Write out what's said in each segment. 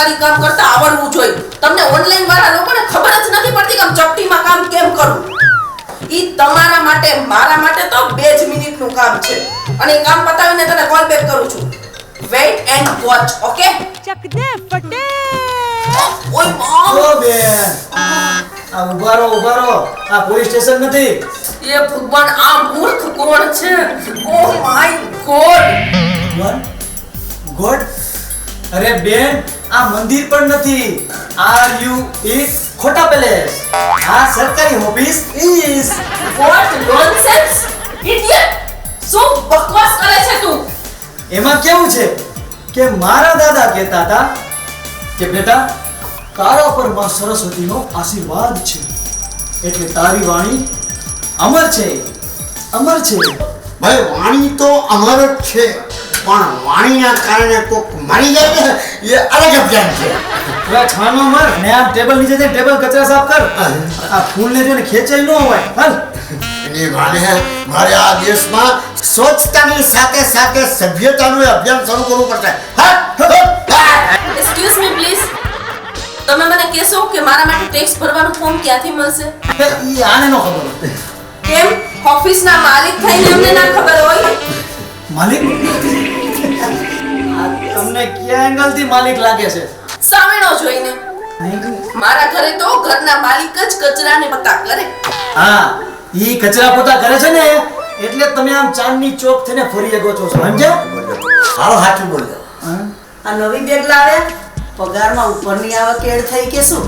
સરકારી કામ કરતા આવડવું જોઈએ. તમને ઓનલાઈન વાળા લોકોને ખબર જ નથી પડતી કે આમ ચપટીમાં કામ કેમ કરવું ઈ તમારા માટે મારા માટે તો બે જ મિનિટનું કામ છે. અને એ કામ પતાવીને તને કોલ બેક કરું છું. વેઇટ એન્ડ વોચ ઓકે ચક દે ફટે ઓય ઓ બેન આ ઊભા રહો ઊભા રહો આ પોલીસ સ્ટેશન નથી. એ ભગવાન આ મૂર્ખ કોણ છે? Oh my god one god અરે બેન આ મંદિર પણ નથી. આર યુ ઇઝ ખોટા પેલેસ. આ સરકારી office is what nonsense idiot શું બકવાસ કરે છે તું? એમાં કેવું છે કે મારા દાદા કહેતા હતા કે બેટા તારા પરમાં સરસ્વતીનો આશીર્વાદ છે. એટલે તારી વાણી અમર છે. અમર છે. ભાઈ વાણી તો અમર જ છે. પણ વાણીના કારણે કોક મારી જાય ને એ અલગ અભિયાન છે. પેલા છાનો માર ને આ ટેબલ નીચે જઈને ટેબલ કચરા સાફ કર. આ ફૂલને જોઈને ખેંચાઈ ન હોય. હાલ. એની વાણે મારે આ દેશમાં સ્વચ્છતાની સાથે સાથે સભ્યતાનું એ અભિયાન શરૂ કરવું પડશે? એક્સક્યુઝ મી પ્લીઝ તમે મને કહેશો કે મારા માટે ટેક્સ ભરવાનું ફોર્મ ક્યાંથી મળશે? એ આને નો ખબર કેમ? ઓફિસના માલિક થઈને અમને ના ખબર હોય? માલિક? તમને કયા એંગલથી માલિક લાગે છે? સામેનો જોઈને. મારા ઘરે તો ઘરના માલિક જ કચરાને પતા કરે. હા ઈ કચરા પોતા કરે છે ને એટલે તમે આમ ચાંદની ચોક થઈને ફરી શકો છો સમજે સાવ સાચું બોલ્યો આ નવી બેગ લાવ્યા? પગારમાં ઉપરની આવક એડ થઈ કે શું?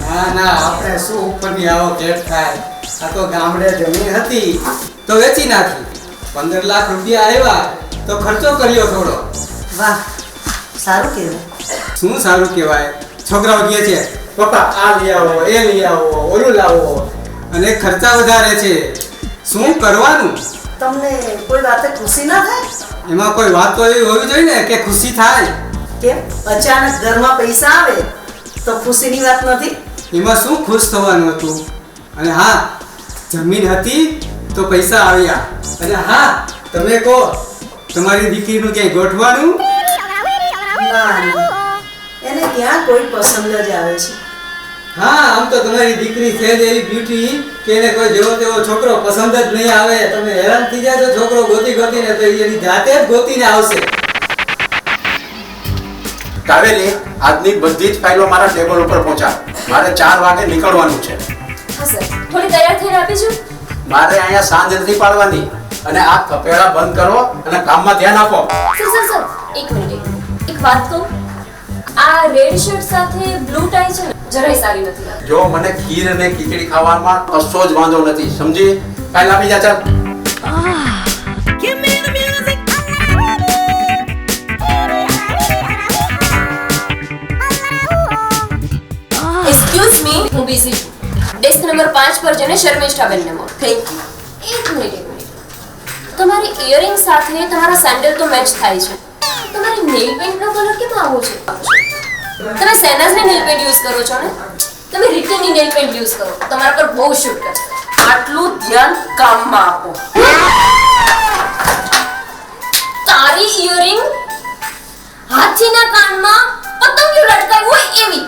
ના ના આપણે શું ઉપરની આવક એડ થાય? આ તો ગામડે જમીન હતી તો વેચી નાખી. પંદર લાખ રૂપિયા આવ્યા તો ખર્ચો કર્યો થોડો. વાહ સારું કહેવાય. શું સારું કહેવાય? છોકરાઓ કહે છે પપ્પા આ લઈ આવો એ લઈ આવો ઓલું લાવો. અને ખર્ચા વધારે છે. શું કરવાનું? તમને કોઈ વાતે ખુશી ના થાય? એમાં કોઈ વાત તો એવી હોવી જોઈએ ને કે ખુશી થાય. કેમ? અચાનક ઘરમાં પૈસા આવે તો ખુશીની વાત નથી? એમાં શું ખુશ થવાનું હતું? અને હા જમીન હતી તો પૈસા આવ્યા. અને હા તમે કહો તમારી દીકરીનું ક્યાંય ગોઠવાનું એને ક્યાં કોઈ પસંદ જ આવે છે. હા આમ તો તમારી દીકરી છે જ એવી બ્યુટી કે એને કોઈ જેવો તેવો છોકરો પસંદ જ નહીં આવે. તમે હેરાન થઈ જાય છોકરો ગોતી ગોતીને તો એની જાતે જ ગોતીને આવશે. કાવેરી આજની બધી જ ફાઇલો મારા ટેબલ ઉપર પહોંચા મારે ચાર વાગે નીકળવાનું છે. હા સર. થોડી તૈયાર થઈને આપીશું? મારે અહીંયા સાંજ નથી પાડવાની. અને આ કપેડા બંધ કરો અને કામમાં ધ્યાન આપો. સર સર સર એક મિનિટ એક વાત કહું? આ રેડ શર્ટ સાથે બ્લુ ટાઈ છે જરાય સારી નથી જો મને ખીર અને ખીચડી ખાવામાં કશો જ વાંધો નથી સમજી? કાલ આપી જા ચાલ. 5 અને શર્મિષ્ઠા બંને મળો. થેન્ક યુ એક મિનિટ એક મિનિટ. તમારી ઇયરિંગ સાથે તમારા સેન્ડલ તો મેચ થાય છે. તમારી નેલ પેન્ટનો કલર કેમ આવો છે? તમે સેનાઝની નેલ પેન્ટ યુઝ કરો છો ને? તમે રિટર્નની નેલ પેન્ટ યુઝ કરો. તમારા પર બહુ શૂટ કરશે આટલું ધ્યાન કામમાં આપો. તારી ઇયરિંગ હાથીના કાનમાં પતંગિયું લટકાવ્યું હોય એવી.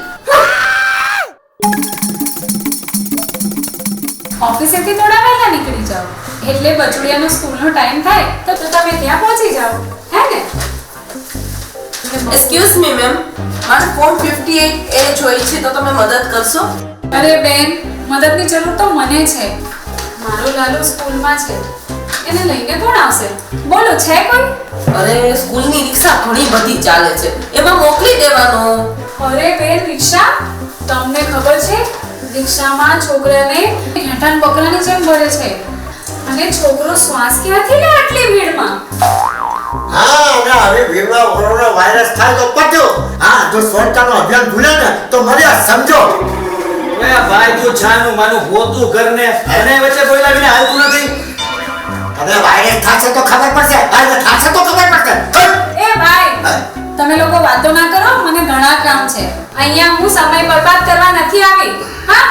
ઓફિસેથી થોડા વહેલા નીકળી જાઓ. એટલે બચુડિયાનો સ્કૂલનો ટાઈમ થાય તો તમે ત્યાં પહોંચી જાઓ. હે ને? એક્સક્યુઝ મી મેમ મારે ફોર્મ 58 એ જોઈ છે તો તમે મદદ કરશો? અરે બેન મદદની જરૂર તો મને છે. મારો લાલો સ્કૂલમાં છે. એને લઈને કોણ આવશે? બોલો છે કોઈ? અરે સ્કૂલની રિક્ષા ઘણી બધી ચાલે છે. એમાં મોકલી દેવાનો. અરે બેન રિક્ષા. તમને ખબર છે રિક્ષામાં છોકરાને હેઠાણ બકરાની જેમ ભરે છે. અને છોકરો શ્વાસ ક્યાંથી લે આટલી ભીડમાં? હા અને હવે કોરોના વાયરસ થાય તો હા જો સ્વચ્છતાનું અભિયાન ભૂલે ને તો મર્યા સમજો. હવે ભાઈ તું છાનું માનું હોતું ઘરને અને વચ્ચે બોલ્યા વિના હાલતું નથી. હવે વાયરસ થશે તો ખબર પડશે વાયરસ થશે તો ખબર પડશે! એ ભાઈ તમે લોકો વાતો ના કરો મને ઘણા કામ છે. અહીંયા હું સમય બરબાદ કરવા નથી આવી. હા?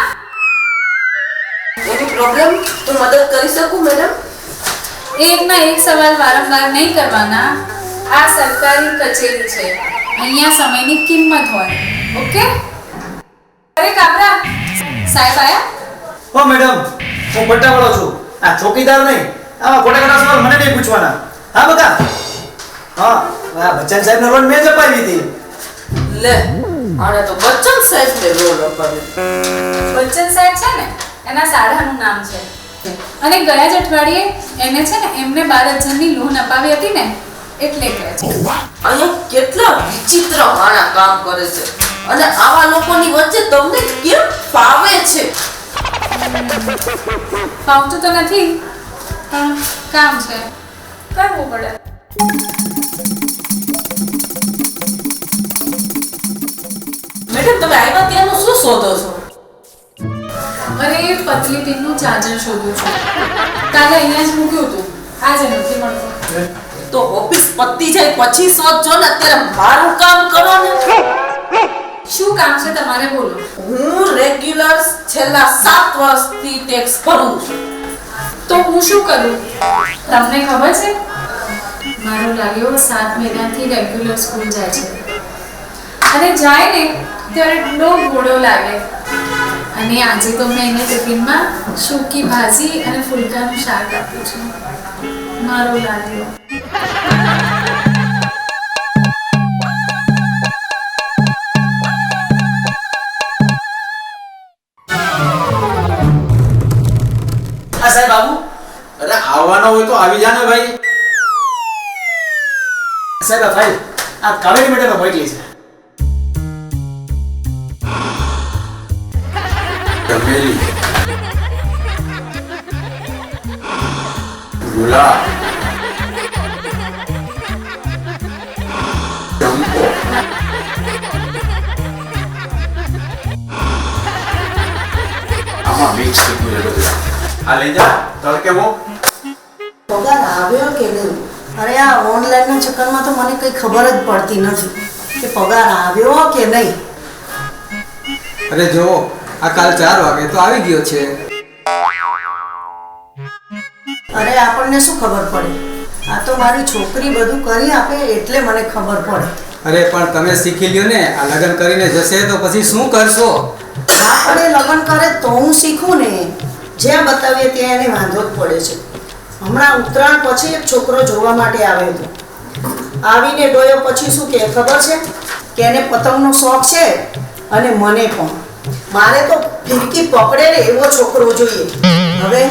એની પ્રોબ્લેમ તો મદદ કરી શકું મેડમ એક ના એક સવાલ વારંવાર નહીં કરવાના. આ સરકારી કચેરી છે. અહીંયા સમયની કિંમત હોય. ઓકે? અરે કાબરા. સાહેબ આયા? હો મેડમ હું પટ્ટાવાળો છું. આ ચોકીદાર નહીં. આવા ખોટા ખોટા સવાલ મને નહીં પૂછવાના. હા બકા? હા. આ બચ્ચન સાહેબનો રોલ મેં જ અપાવી હતી. લે આને તો બચ્ચન સાહેબ ને રોલ અપાવી બચ્ચન સાહેબ છે ને એના સાડાનું નામ છે. અને ગયા જ અઠવાડિયે એને છે ને એમને બાર હજારની લોન અપાવી હતી ને એટલે કહે છે. અહીંયા કેટલા વિચિત્ર માણા કામ કરે છે. અને આવા લોકોની વચ્ચે તમને કેમ ફાવે છે? ફાવતું તો નથી પણ કામ છે. કરવું પડે. મેડમ તમે આવ્યા ત્યાંનું શું શોધો છો? અરે પતલી પિનનું ચાર્જર શોધું છું. કાલે અહીંયા જ મૂક્યું હતું. આજે નથી મળતું. તો ઓફિસ પતી જાય પછી શોધજો ને અત્યારે મારું કામ કરો ને શું કામ છે તમારે બોલો? હું રેગ્યુલર છેલ્લા સાત વર્ષથી ટેક્સ ભરું છું. તો હું શું કરું? તમને ખબર છે? મારો લાગ્યો સાત મહિનાથી રેગ્યુલર સ્કૂલ જાય છે. અને જાય ને ત્યારે એટલો ઘોડો લાગે. અને આજે તો મેં એને ટિફિનમાં સૂકી ભાજી અને ફુલકાનું શાક આપ્યું છે. મારો લાગ્યો સાહેબ, આવું. અરે, આવવાનો હોય તો આવી જા ભાઈ. સાહેબ ભાઈ, આ કાવેરી મેડમે મોકલી છે. ચમેલી ગુલાબ ચંપો આમાં મિક્સ થઈ ગયું બધું આ લઈ જા તડકે મૂક પગાર આવ્યો કે નહીં? અરે આ ઓનલાઈનના ચક્કરમાં તો મને કંઈ ખબર જ પડતી નથી કે પગાર આવ્યો કે નહીં. અરે જો આ કાલ ચાર વાગે તો આવી ગયો છે. અરે આપણને શું ખબર પડે? આ તો મારી છોકરી બધું કરી આપે એટલે મને ખબર પડે. અરે પણ તમે શીખી લ્યો ને આ લગ્ન કરીને જશે તો પછી શું કરશો? પડે લગ્ન કરે તો હું શીખું ને. જ્યાં બતાવીએ ત્યાં એને વાંધો જ પડે છે. હમણાં ઉત્તરાયણ પછી એક છોકરો જોવા માટે આવ્યો હતો. આવીને ડોયો પછી શું કે ખબર છે? કે એને પતંગનો શોખ છે અને મને પણ. મારે તો ફિરકી પકડે ને એવો છોકરો જોઈએ. હવે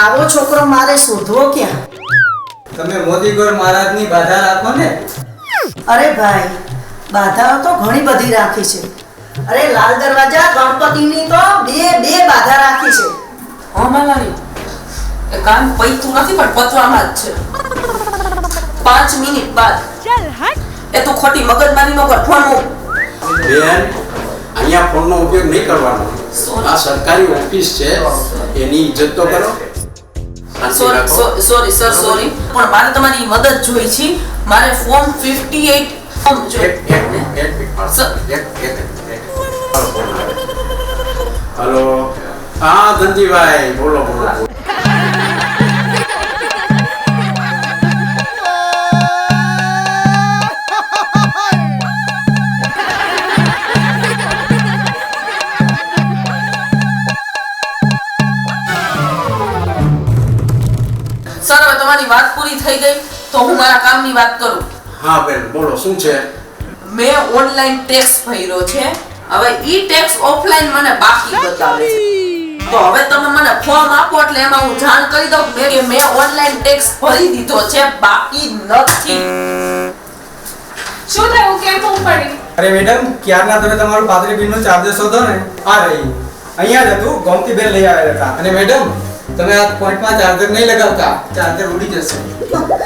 આવો છોકરો મારે શોધવો ક્યાં? તમે મોદીગોર મહારાજની બાધા રાખો ને. અરે ભાઈ બાધાઓ તો ઘણી બધી રાખી છે. અરે લાલ દરવાજા ગણપતિની તો બે બે બાધા રાખી છે. હા માલાની એ કાન પૈતું નથી પણ પતવામાં જ છે. પાંચ મિનિટ બાદ. એ તું ખોટી મગજમારી નો કર ફોન બેન અહીંયા ફોનનો ઉપયોગ નહીં કરવાનો. આ સરકારી ઓફિસ છે. એની ઇજ્જત તો કરો. સોરી સર સોરી પણ મારે તમારી મદદ જોઈ છે. મારે ફોર્મ 58 ફોર્મ એક જોઈ એક મિનિટ, એક મિનિટ, મારો. સર. એક એક એક મારો ફોન આવે. હલો. હા ધનજીભાઈ બોલો બોલો. થઈ ગઈ તો હું મારા કામની વાત કરું. હા બેન બોલો શું છે? મેં ઓનલાઈન ટેક્સ ભર્યો છે. હવે ઈ ટેક્સ ઓફલાઈન મને બાકી બતાવે છે. તો હવે તમે મને ફોર્મ આપો એટલે એમાં હું જાણ કરી દઉં કે મેં ઓનલાઈન ટેક્સ ભરી દીધો છે બાકી નથી. શું થયું? કેમ પડી? અરે મેડમ ક્યારના તમે તમારું પાતળી બિલનો ચાર્જર શોધો ને? આ રહી અહીંયા જ હતું ગોમતી બેન લઈ આવ્યા હતા. અને મેડમ તમે આ પોઈન્ટમાં ચાર્જર નહીં લગાવતા ચાર્જર ઉડી જશે.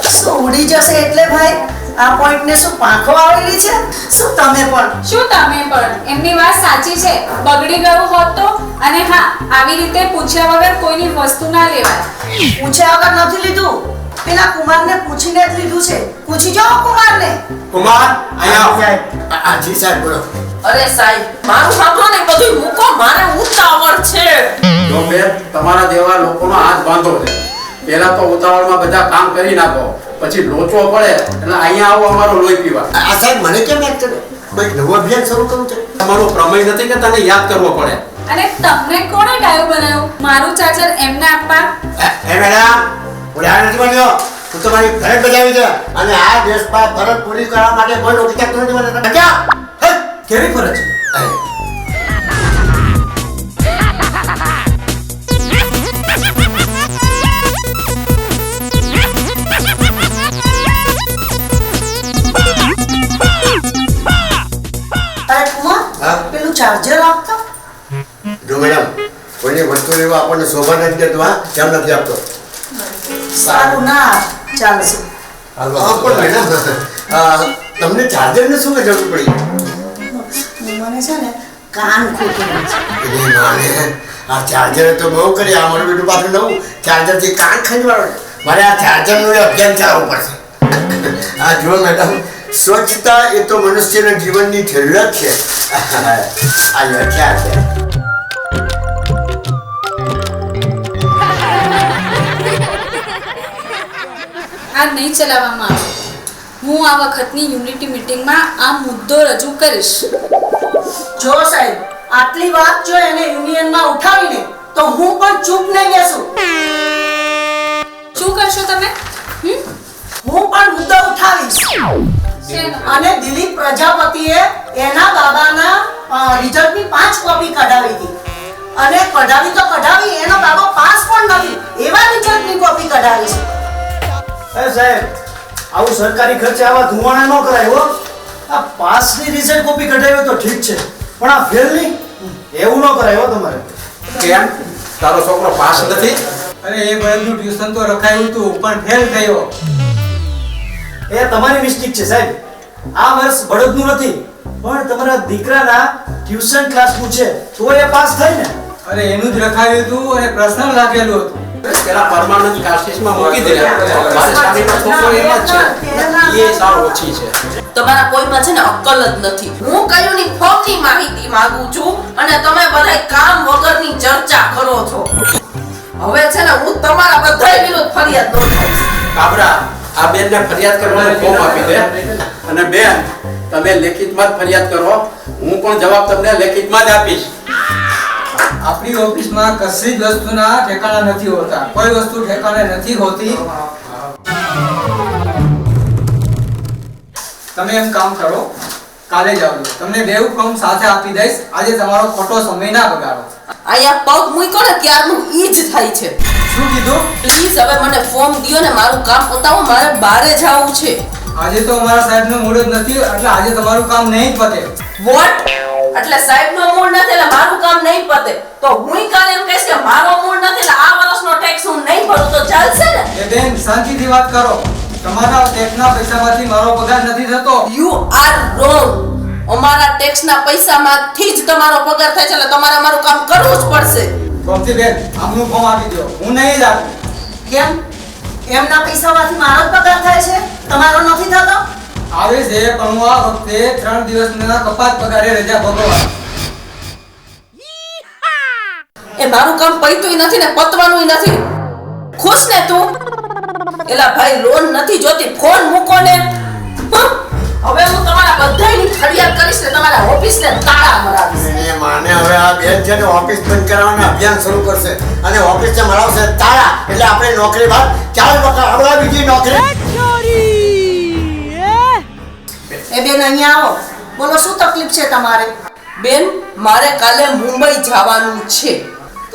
શું ઉડી જશે એટલે ભાઈ? આ પોઈન્ટને શું પાંખો આવેલી છે? શું તમે પણ? શું તમે પણ? એમની વાત સાચી છે. બગડી ગયું હોત તો? અને હા આવી રીતે પૂછ્યા વગર કોઈની વસ્તુ ના લેવાય. પૂછ્યા વગર નથી લીધું. પેલા કુમારને પૂછીને જ લીધું છે. પૂછી જાઓ કુમારને. કુમાર અહીંયા આવો. આ- આ સાહેબ બોલો. અરે સાહેબ મારું સાંભળો ને બધું મૂકો મારે ઉતાવળ છે. જો બેન તમારા જેવા લોકોનો હાથ બાંધો છે. પહેલા તો ઉતાવળમાં બધા કામ કરી નાખો પછી લોચો પડે એટલે અહીંયા આવો અમારો લોહી પીવા. આ સાહેબ મને કેમ યાદ કરે? કોઈ નવું અભિયાન શરૂ કરવું છે? તમારો પ્રમેય નથી કે તને યાદ કરવો પડે. અને તમને કોણે ડાયો બનાવ્યો? મારું ચાર્જર એમને આપવા? એ મેડમ હું આ નથી બન્યો હું તમારી ફરજ બજાવી છે. અને આ દેશમાં ફરજ પૂરી કરવા માટે કોઈ ક્યાંક નથી મને? કેવી ફરજ છે? ચાર્જર આપતો? જો મેડમ કોઈની વસ્તુ લેવા આપણને શોભા નથી દેતું હા? કેમ નથી આપતો? સારું ના ચાલશે પણ મેડમ તમને ચાર્જરને શું જરૂર પડી? મને છે ને કાન ખોટું છે. માને આ ચાર્જર તો બહુ કરી આ મારું બેટું પાછું નવું. ચાર્જરથી કાન ખંજવાળો મારે આ ચાર્જરનું અભિયાન ચલાવવું પડશે. આ જુઓ મેડમ સ્વચ્છતા એ તો મનુષ્યના જીવનની જરૂરત છે. આ લખ્યા છે. આ નહીં ચલાવવામાં આવે. હું આ વખતની યુનિટી મીટિંગમાં આ મુદ્દો રજૂ કરીશ. જો સાહેબ આટલી વાત જો એને યુનિયનમાં ઉઠાવીને તો હું પણ ચૂપ નહીં બેસું. શું કરશો તમે? હું પણ મુદ્દો ઉઠાવીશ. અને દિલીપ પ્રજાપતિએ એના બાબાના રિઝલ્ટની પાંચ કોપી કઢાવી હતી. અને કઢાવી તો કઢાવી એનો બાબો પાસ પણ નથી. એવા રિઝલ્ટની કોપી કઢાવી છે. એ સાહેબ આવું સરકારી ખર્ચે આવા ધુવાણા ન કરાય હો. આ પાસની રિઝલ્ટ કોપી કઢાવ્યો તો ઠીક છે. પણ આ ફેલની એવું ન કરાયો તમારે. કેમ? તારો છોકરો પાસ નથી? અરે એ બળદનું ટ્યુશન તો રખાયું હતું પણ ફેલ થયો. એ તમારી મિસ્ટેક છે સાહેબ. આ વર્ષ બળદનું નથી પણ તમારા દીકરાના ટ્યુશન ક્લાસનું છે. તો એ પાસ થાય ને? અરે એનું જ રખાયું હતું અને પ્રશ્ન લાગેલું હતું. પેલા પરમાનન્ટ ક્લાસીસમાં મૂકી દે મારે સ્વામીનો છોકરો એમાં જ છે. એ સારો ઓછી છે. તમારા કોઈમાં છે ને અક્કલ જ નથી. હું કયું ની માહિતી માંગુ છું અને તમે બધા કામ વગરની ચર્ચા કરો છો. હવે છે ને હું તમારા બધાય વિરુદ્ધ ફરિયાદ નોંધાવીશ. કાબરા આ બેનને ફરિયાદ કરવાનો ફોર્મ આપી દે. અને બેન તમે લેખિતમાં જ ફરિયાદ કરો. હું પણ જવાબ તમને લેખિતમાં જ આપીશ. આપણી ઓફિસમાં કશી જ વસ્તુના ઠેકાણા નથી હોતા. કોઈ વસ્તુ ઠેકાણે નથી હોતી. તમે એમ કામ કરો કાલે જ આવજો. તમને બેવ ફોર્મ સાથે આપી દઈશ. આજે તમારો ખોટો સમય ના બગાડો. અહીંયા પગ મૂક્યો ને ત્યારનું ઈ જ થાય છે. શું કીધું? પ્લીઝ હવે મને ફોર્મ દિયો ને મારું કામ પતાવો મારે બારે જવું છે. આજે તો અમારા સાહેબનો મૂડ જ નથી એટલે આજે તમારું કામ નહીં પતે. વોટ એટલે સાહેબ નો મૂડ નથી એટલે મારું કામ નહીં પતે. તો હું કાલે એમ કહીશ કે મારો મૂડ નથી એટલે આ વર્ષનો ટેક્સ હું નહીં ભરું. તો ચાલશે ને? બેન શાંતિથી વાત કરો. તમારા ટેક્સના પૈસામાંથી મારો પગાર નથી થતો. યુ આર રોંગ અમારા ટેક્સના પૈસામાંથી જ તમારો પગાર થાય છે એટલે તમારે અમારું કામ કરવું જ પડશે. ગોમતી બેન આમનું ફોર્મ આપી દો હું નહીં જ આપું. કેમ? એમના પૈસામાંથી મારો જ પગાર થાય છે? તમારો નથી થતો? આવે છે પણ હું આ વખતે ત્રણ દિવસના કપાત પગારે રજા ભોગવવા એ મારું કામ પૈતુંય નથી ને પતવાનુંય નથી. ખુશ ને તું? એલા ભાઈ લોન નથી જોતી ફોન મૂકો ને. હવે હું તમારા બધાયની ફરિયાદ કરીશ ને તમારા ઓફિસને તાળા મરાવીશ. માને હવે આ બેન છે ને ઓફિસ બંધ કરાવવાનું અભિયાન શરૂ કરશે. અને ઓફિસને મરાવશે તાળા. એટલે આપણે નોકરી બાદ ચાર વખત હવે બીજી નોકરી. એ બેન અહીંયા આવો. બોલો શું તકલીફ છે તમારે? બેન મારે કાલે મુંબઈ જવાનું છે.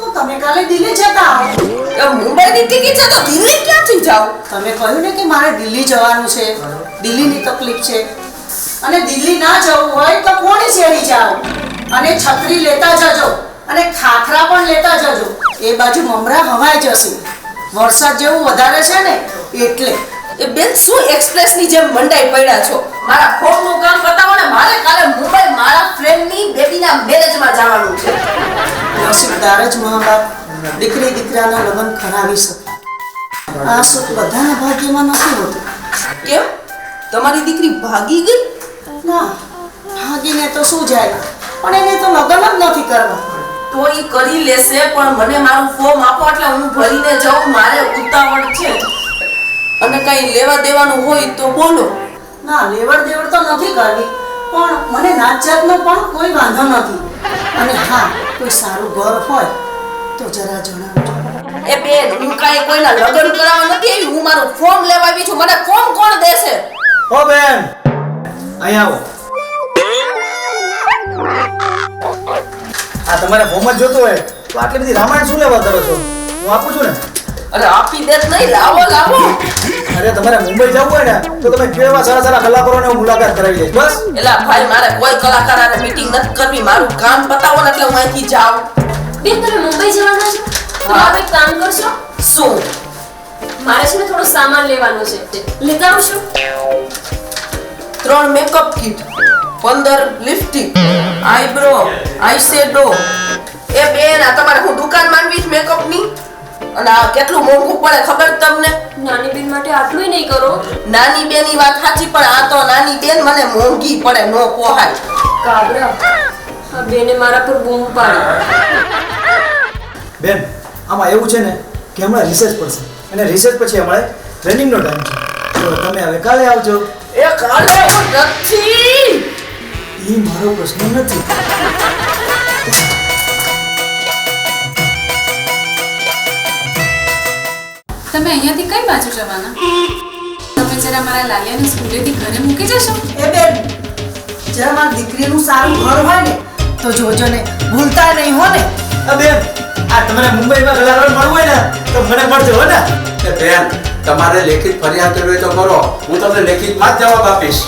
તો તમે કાલે દિલ્હી જતા આવો. મુંબઈની ટિકિટ છે તો દિલ્હી ક્યાંથી જાવ તમે કહ્યું ને કે મારે દિલ્હી જવાનું છે. દિલ્હીની તકલીફ છે. અને દિલ્હી ના જવું હોય તો કોની શેરી જાઓ? અને છત્રી લેતા જજો. અને ખાખરા પણ લેતા જજો. એ બાજુ મમરા હવાઈ જશે. વરસાદ જેવું વધારે છે ને એટલે. બેન શું એક્સપ્રેસની જેમ મંડાઈ પડ્યા છો? મારા ફોર્મનું કામ બતાવો ને મારે કાલે મુંબઈ મારા ફ્રેન્ડની બેબીના મેરેજમાં જવાનું છે. નસીબદાર જ મા બાપ દીકરી દીકરાના લગ્ન કરાવી શકે. આ સુખ બધાના ભાગ્યમાં નથી હોતું. કેમ? તમારી દીકરી ભાગી ગઈ? ના ભાગીને તો શું જાય? પણ એને તો લગ્ન જ નથી કરવા. તો એ કરી લેશે પણ મને મારું ફોર્મ આપો એટલે હું ભરીને જાઉં મારે ઉતાવળ છે. અને કઈ લેવા દેવાનું હોય તો બોલો. ના લેવડ દેવડ તો નથી કરવી પણ મને નાત જાતનો પણ કોઈ વાંધો નથી. અને હા કોઈ સારું ઘર હોય તો જરા જણાવજો. એ બેન હું કાંઈ કોઈના લગ્ન કરાવવા નથી આવી? હું મારું ફોર્મ લેવા આવી છું. મને ફોર્મ કોણ દેશે? ઓ બેન અહીંયા આવો. આ તમારે ફોર્મ જ જોતું હોય. તો આટલી બધી રામાયણ શું લેવા કરો છો? હું આપું છું ને? અરે આપી દેત નહીં. લાવો લાવો. અરે તમારે મુંબઈ જવું હોય ને તો તમે કેવા સારા સારા કલાકારોને હું મુલાકાત કરાવી દઈશ. બસ. એલા ભાઈ મારે કોઈ કલાકાર હારે મીટિંગ નથી કરવી મારું કામ પતાવો ને એટલે હું અહીંથી જાઉં. બેન તમે મુંબઈ જવાના છો? તો આપ એક કામ કરશો? શું? મારે છે ને થોડો સામાન લેવાનો છે. લેતા આવશો? ત્રણ મેકઅપ કીટ પંદર લિપસ્ટિક આઈબ્રો આઈશેડો એ બેન આ તમારે હું દુકાન માંડવી છે મેકઅપની અને આ કેટલું મોંઘું પડે ખબર તમને? નાની બેન માટે આટલું નહીં કરો. નાની બેની વાત સાચી પણ આ તો નાની બેન મને મોંઘી પડે નો પોહાય કાબરા આ બેને મારા પર બૂમ પાડી. બેન આમાં એવું છે ને કે હમણાં રિસર્ચ પડશે. અને રિસર્ચ પછી અમારે ટ્રેનિંગનો ટાઈમ છે. તો તમે હવે કાલે આવજો. એ કાલે નથી. એ મારો પ્રશ્ન નથી. તમે અહીંયાથી કઈ બાજુ જવાના? તમે જરા મારા લાલિયાને સ્કૂલેથી ઘરે મૂકી જશો? એ બેન જરા મારી દીકરીનું સારું ઘર હોય ને તો જોજો ને ભૂલતા નહીં હો ને. આ બેન આ તમારે મુંબઈમાં કલાકાર મળવું હોય ને તો મને મળજો હો ને. કે બેન તમારે લેખિત ફરિયાદ કરવી તો કરો. હું તમને લેખિતમાં જ જવાબ આપીશ.